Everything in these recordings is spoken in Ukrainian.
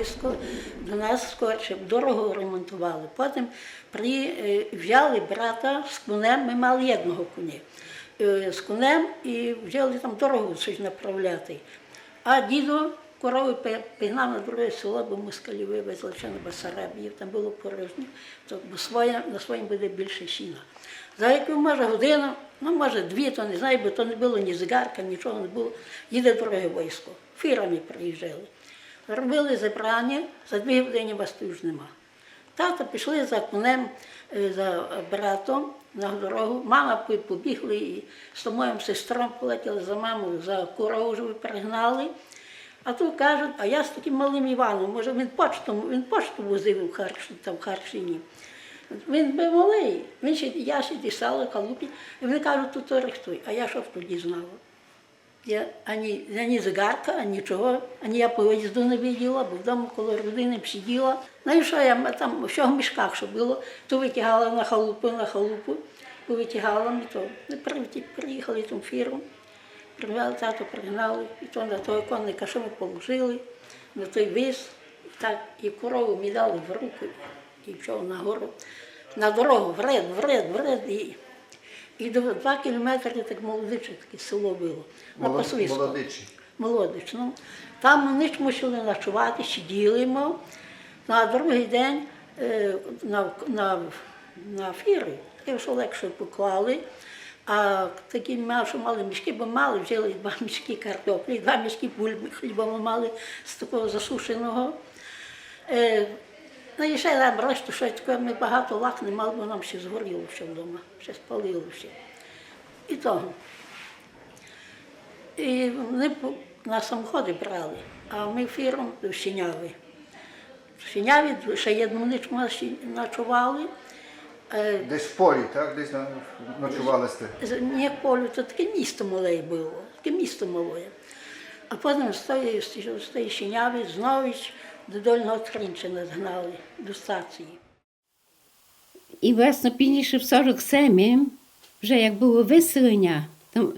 військо до нас скорше, дорого ремонтували. Потім е, взяли брата з конем, ми мали одного коня. Е, З конем і взяли там дорогу щось направляти. А дідо корови пігнав на друге село, бо москалі вивезли ще на Басарабію, там було порожньо, бо своє, на своїм буде більше сіна. За яку може годину, ну може дві, то не знаю, бо то не було ні зигарка, нічого не було. Їде друге військо. Фірами приїжджали. Робили зібрання, за дві години вас тут ж нема. Тато пішли за конем, е, за братом на дорогу. Мама побігли і з моїм сестром полетіли за мамою, за корову вже перегнали. А тут кажуть, а я з таким малим Іваном, може він почту, він пошту возив в Харш, там в Харшині. Він би малий, він ще, я ще дістала халупі, і вони кажуть, тут рихтуй. А я що б тоді знала? Я ані, ані зигарка, нічого, ані я поїзду не виділа, бо вдома коло родини сиділа. Ну і що я там, що в мішках, що було, то витягала на халупу, на халупу, повитягала ми то. Приїхали там фірму, привели тато, пригнали, і то на того конника, що ми положили, на той віз, так, і корову мені дали в руку, і пішов на гору, на дорогу, вред, вред, вред. І, і до два кілометри так молодиче таке село було. На Молод- Молодичі. Молодич. Ну, там ми ніч мусили ночувати, сиділи ми. На другий день е, на, на, на фіри, таке що легше поклали. А такі що мали мішки, бо мали, взяли два мішки картоплі, два мішки бульби, хліба ми мали з такого засушеного. Е, ну і ще решту, що таке, ми багато лак не мали, бо нам ще згоріло ще вдома, ще спалило ще. І того. І вони на самоходи брали, а ми фіром до Сіняви. В Сіняві ще одну ніч ми ночували. Е, Десь в полі, так? Десь ночували сте. з- Не полю, то таке місто мале було, таке місто мале. А потім з тої, з тої знову до Дольного Тринчина згнали, до стації. І власне пізніше в 47-м, вже як було виселення, то,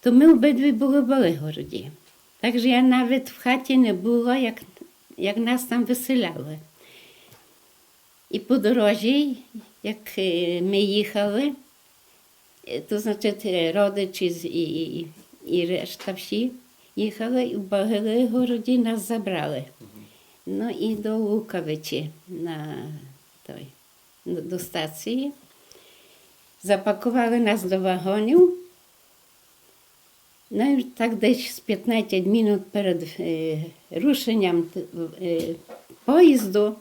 то ми обидві були в Белигороді. Так що я навіть в хаті не була, як, як нас там виселяли. І по дорожі, як е, ми їхали, е, то значить е, родичі і, і, і решта всі їхали, і в Белигороді нас забрали. Ну і до Лукавичі на той, до до стації. Запакували нас до вагонів. Ну і так десь з 15 минут перед е, рушенням е, поїзду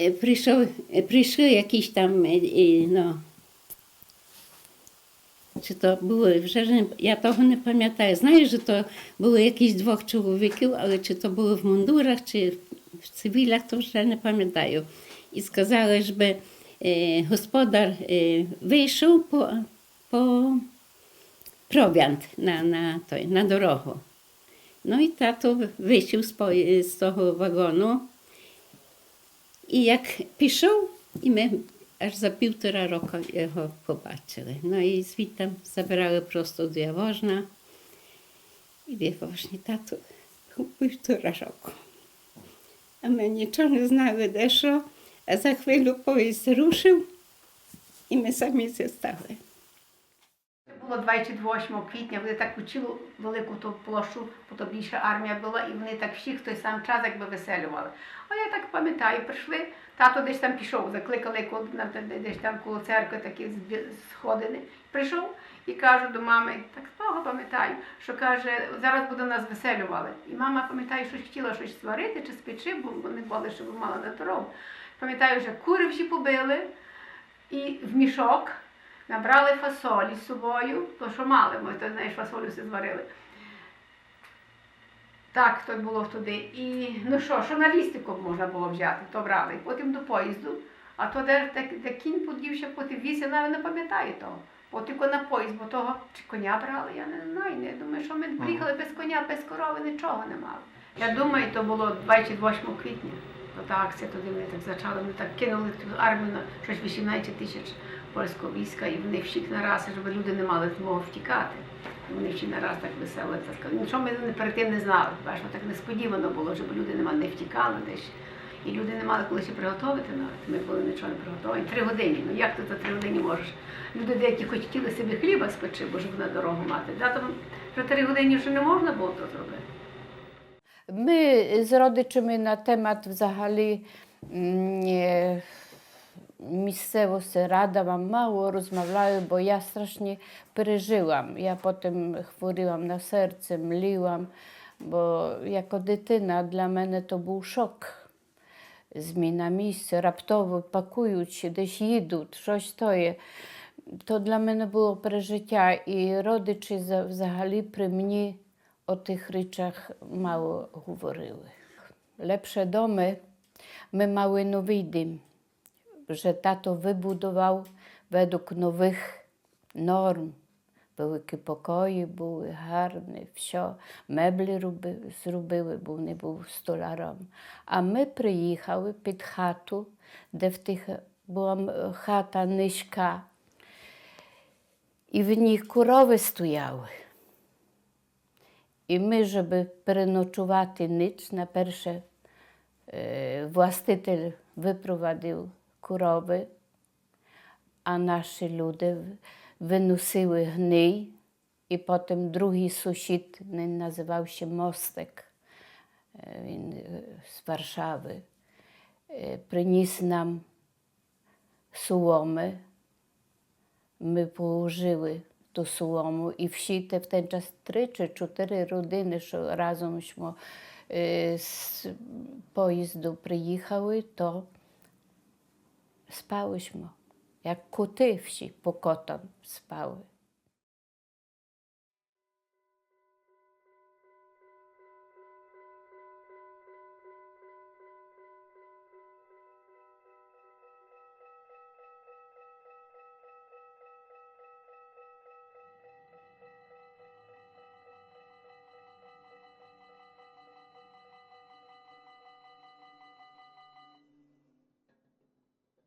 е, прийшов, е, прийшли якісь там, е, е, ну, чи то було, вже ж не, я того не пам'ятаю. Знаю, що то було якісь двох чоловіків, але чи то було в мундурах, чи в цивілях, то вже не пам'ятаю. І сказали, щоб е, господар е, вийшов по, по провіант на, на, той, на дорогу. Ну і тато вийшов з, по- з того вагону. І як пішов, і ми аж за півтора року його побачили. Ну і звідти забирали просто до Яворжна. І в Яворжні тато був півтора року. А ми нічого не знали, де що. А за хвилю поїзд рушив, і ми самі зістали. Це було 28 квітня, вони так почали велику ту площу, бо то більша армія була, і вони так всіх в той сам час якби веселювали. А я так пам'ятаю, прийшли, тато десь там пішов, закликали десь там коло церкви такі сходини. Прийшов і кажу до мами, так того пам'ятаю, що каже, зараз буде нас веселювали. І мама, пам'ятаю, щось хотіла щось сварити чи спечи, бо вони були, щоб мала на дорогу. Пам'ятаю, вже кури всі побили і в мішок набрали фасолі з собою, то що мали, ми то знаєш, фасолю все зварили. Так, то було туди. І ну що, що на журналістику можна було взяти, то брали. Потім до поїзду, а то де, де, де кінь подівся, потім вісі, навіть не пам'ятаю того. Потім на поїзд, бо того чи коня брали, я не знаю. Не думаю, що ми приїхали без коня, без корови, нічого не мали. Я думаю, то було 28 квітня. То та акція туди вони так зачали, вони так кинули ту армію на щось 18 тисяч польського війська, і вони всіх нараз, щоб люди не мали змоги втікати. Вони ще не раз так весело це. Нічого ми перед тим не знали. Бачимо, так несподівано було, щоб люди нема не втікали десь. І люди не мали коли ще приготувати навіть. Ми були нічого не приготовані. Три години. Ну як ти за три години можеш? Люди деякі хоч хотіли собі хліба спечи, бо щоб на дорогу мати. Да, там вже три години вже не можна було то зробити. Ми з родичами на темат взагалі м, е, місцевості рада вам мало розмовляю, бо я страшnie переживам. Я потім хворіłam на серце, мліłam, бо як дитина для мене то був шок. Зміна місця, раптово пакують, десь їдуть, щось тоє. То для мене було пережиття, і родичі за- взагалі при мені o tych ryczach mało говорили. Lepsze domy my mały nowy dym, Że tato wybudował według nowych norm. Великі покої були, гарні, все, меблі роби, зробили, бо не був столяром. А ми приїхали під хату, де в тих була хата низька, і в ній корови стояли. І ми, щоб переночувати ніч, на перше властитель випровадив корови, а наші люди в- виносили гний, і потім другий сусід, він називався Мостик, е, він е, з Варшави, е, приніс нам соломи, ми положили ту солому, і всі те в той час три чи чотири родини, що разом ми е, з поїзду приїхали,